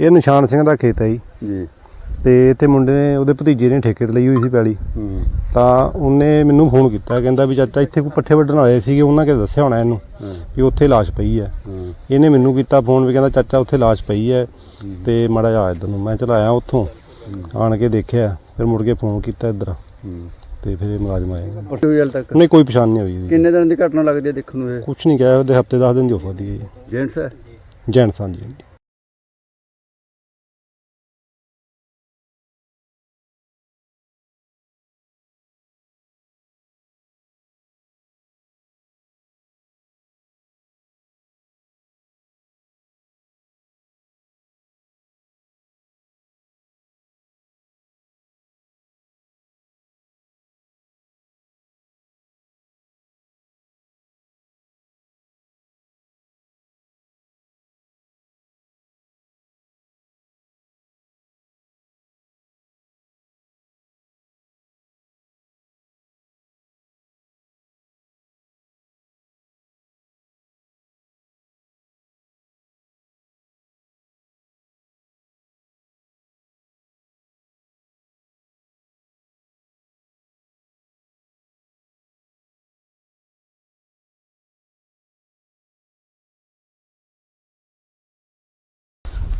ਇਹ ਨਿਸ਼ਾਨ ਸਿੰਘ ਦਾ ਖੇਤ ਹੈ ਜੀ। ਜੀ। ਤੇ ਇੱਥੇ ਮੁੰਡੇ ਨੇ ਉਹਦੇ ਭਤੀਜੇ ਨੇ ਠੇਕੇ ਤੇ ਲਈ ਹੋਈ ਸੀ ਪੈਲੀ। ਹੂੰ। ਤਾਂ ਉਹਨੇ ਮੈਨੂੰ ਫੋਨ ਕੀਤਾ ਕਹਿੰਦਾ ਵੀ ਚਾਚਾ ਇੱਥੇ ਕੋਈ ਪੱਠੇ ਵੱਢਣ ਵਾਲੇ ਸੀਗੇ ਉਹਨਾਂ ਕੇ ਦੱਸਿਆ ਹੋਣਾ ਇਹਨੂੰ ਵੀ ਉੱਥੇ ਲਾਸ਼ ਪਈ ਹੈ। ਇਹਨੇ ਮੈਨੂੰ ਕੀਤਾ ਫੋਨ ਵੀ ਕਹਿੰਦਾ ਚਾਚਾ ਉੱਥੇ ਲਾਸ਼ ਪਈ ਹੈ ਤੇ ਮੜਾ ਜਾ ਇੱਧਰ ਨੂੰ। ਮੈਂ ਚਲ ਆਇਆ ਉੱਥੋਂ ਆਣ ਕੇ ਦੇਖਿਆ ਫਿਰ ਮੁੜ ਕੇ ਫੋਨ ਕੀਤਾ ਇੱਧਰ। ਤੇ ਫਿਰ ਇਹ ਮੁਲਾਜ਼ਮ ਆਏ। ਤੱਕ? ਨਹੀਂ ਕੋਈ ਪਛਾਣ ਨਹੀਂ ਹੋਈ ਕਿੰਨੇ ਦਿਨ ਦੀ ਘਟਨਾ ਲੱਗਦੀ ਹੈ ਦੇਖਣ ਨੂੰ ਇਹ? ਕੁਛ ਨਹੀਂ ਕਿਹਾ ਉਹਦੇ ਹਫ਼ਤੇ 10 ਦਿਨ ਦੀ ਹੋ ਦੀ ਹੈ ਜੈਂਟਸ ਹੈ? ਜੀ ਜੈਂਟਸ ਹਾਂਜੀ।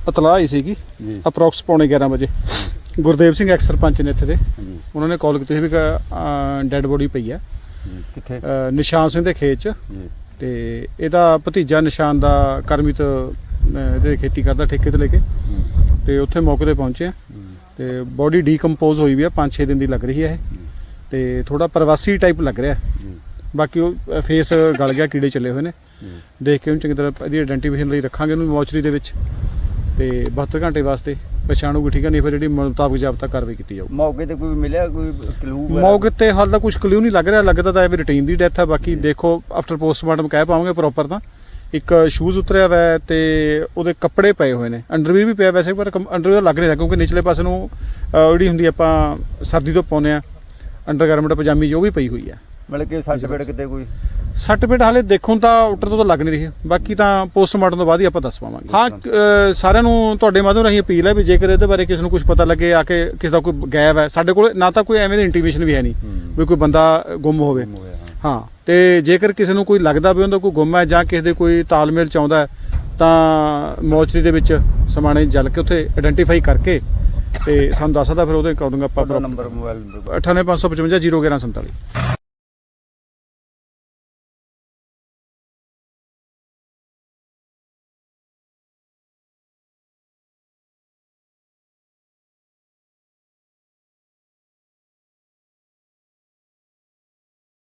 ਇਤਲਾਹ ਆਈ ਸੀਗੀ ਜੀ। ਅਪਰੋਕਸ ਪੌਣੇ 11 ਵਜੇ। ਗੁਰਦੇਵ ਸਿੰਘ ਐਕਸ ਸਰਪੰਚ ਨੇ ਇੱਥੇ ਦੇ। ਉਹਨਾਂ ਨੇ ਕਾਲ ਕੀਤੀ ਸੀ ਵੀ ਡੈੱਡ ਬੋਡੀ ਪਈ ਹੈ ਜੀ ਕਿੱਥੇ? ਨਿਸ਼ਾਨ ਸਿੰਘ ਦੇ ਖੇਤ 'ਚ। ਤੇ ਇਹਦਾ ਭਤੀਜਾ ਨਿਸ਼ਾਨ ਦਾ ਕਰਮਿਤ ਇਹਦੇ ਖੇਤੀ ਕਰਦਾ ਠੇਕੇ ਤੇ ਲੈ ਕੇ। ਤੇ ਉੱਥੇ ਮੌਕੇ ਤੇ ਪਹੁੰਚੇ ਆ। ਤੇ ਬੋਡੀ ਡੀਕੰਪੋਜ਼ ਹੋਈ ਵੀ ਆ 5-6 ਦਿਨ ਦੀ ਲੱਗ ਰਹੀ ਹੈ ਇਹ। ਤੇ ਥੋੜਾ ਪ੍ਰਵਾਸੀ ਟਾਈਪ ਲੱਗ ਰਿਹਾ। ਬਾਕੀ ਉਹ ਫੇਸ ਗਲ ਗਿਆ ਕੀੜੇ ਚੱਲੇ ਹੋਏ ਨੇ। ਦੇਖ ਕੇ ਉਹਨੂੰ ਚੰਗੀ ਤਰ੍ਹਾਂ ਇਹਦੀ ਆਇਡੈਂਟੀਫਿਕੇਸ਼ਨ ਲਈ ਰੱਖਾਂਗੇ ਉਹਨੂੰ ਮੋਚਰੀ ਦੇ ਵਿੱਚ। ਤੇ 72 ਘੰਟੇ ਵਾਸਤੇ ਪਛਾਣੂਗੀ ਠੀਕ ਹੈ? ਨਹੀਂ ਫਿਰ ਜਿਹੜੀ ਮੁਤਾਬਕ ਜ਼ਾਬਤਾ ਕਾਰਵਾਈ ਕੀਤੀ ਜਾਊ ਮੌਕੇ ਤੇ ਕੋਈ ਮਿਲਿਆ ਕੋਈ ਕਲੂ ਮੌਕੇ ਤੇ ਹਾਲ ਦਾ ਕੁਝ ਕਲਿਊ ਨਹੀਂ ਲੱਗ ਰਿਹਾ ਲੱਗਦਾ ਤਾਂ ਇਹ ਵੀ ਰੂਟੀਨ ਦੀ ਡੈਥ ਹੈ ਬਾਕੀ ਦੇਖੋ ਆਫਟਰ ਪੋਸਟਮਾਰਟਮ ਕਹਿ ਪਾਵਾਂਗੇ ਪ੍ਰੋਪਰ ਤਾਂ। ਇੱਕ ਸ਼ੂਜ਼ ਉਤਰਿਆ ਹੋਇਆ ਤੇ ਉਹਦੇ ਕੱਪੜੇ ਪਏ ਹੋਏ ਨੇ। ਅੰਡਰਵੀਅਰ ਵੀ ਪਿਆ ਵੈਸੇ ਪਰ ਅੰਡਰਵੀਅਰ ਲੱਗ ਰਿਹਾ ਕਿਉਂਕਿ ਨਿਚਲੇ ਪਾਸੇ ਨੂੰ ਜਿਹੜੀ ਹੁੰਦੀ ਆਪਾਂ ਸਰਦੀ ਤੋਂ ਪਾਉਂਦੇ ਆ ਅੰਡਰਗਾਰਮੈਂਟ ਪਜਾਮੀ ਜੋ ਵੀ ਪਈ ਹੋਈ ਹੈ ਮਤਲਬ ਕਿ ਸਰਟੀਫਿਕੇਟ ਕਿਤੇ ਕੋਈ? ਸੱਟ ਪੇਟ ਹਾਲੇ ਦੇਖੋ ਤਾਂ ਉੱਟਰ ਤੋਂ ਤਾਂ ਲੱਗ ਨਹੀਂ ਰਹੀ। ਬਾਕੀ ਤਾਂ ਪੋਸਟਮਾਰਟਮ ਤੋਂ ਬਾਅਦ ਹੀ ਆਪਾਂ ਦੱਸ ਪਾਵਾਂਗੇ। ਹਾਂ ਸਾਰਿਆਂ ਨੂੰ ਤੁਹਾਡੇ ਮਾਧਿਅਮ ਰਾਹੀਂ ਅਪੀਲ ਹੈ ਵੀ ਜੇਕਰ ਇਹਦੇ ਬਾਰੇ ਕਿਸੇ ਨੂੰ ਕੁਝ ਪਤਾ ਲੱਗੇ ਆ ਕੇ ਕਿਸੇ ਦਾ ਕੋਈ ਗਾਇਬ ਹੈ ਸਾਡੇ ਕੋਲ ਨਾ ਤਾਂ ਕੋਈ ਐਵੇਂ ਦੀ ਇੰਟੀਮੇਸ਼ਨ ਵੀ ਹੈ ਨਹੀਂ। ਵੀ ਕੋਈ ਬੰਦਾ ਗੁੰਮ ਹੋਵੇ। ਹਾਂ। ਤੇ ਜੇਕਰ ਕਿਸੇ ਨੂੰ ਕੋਈ ਲੱਗਦਾ ਵੀ ਉਹਦਾ ਕੋਈ ਗੁੰਮ ਹੈ ਜਾਂ ਕਿਸੇ ਦੇ ਕੋਈ ਤਾਲਮੇਲ ਚਾਹੁੰਦਾ ਹੈ ਤਾਂ ਮੋਚਰੀ ਦੇ ਵਿੱਚ ਸਮਾਣੇ ਜਲ ਕੇ ਉੱਥੇ ਆਇਡੈਂਟੀਫਾਈ ਕਰਕੇ ਤੇ ਸਾਨੂੰ ਦੱਸਦਾ ਫਿਰ ਉਹਦੇ ਅਕੋਰਡਿੰਗ ਆਪਾਂ ਆਪਣਾ ਨੰਬਰ ਮੋਬਾਈਲ ਨੰਬਰ 98555 01147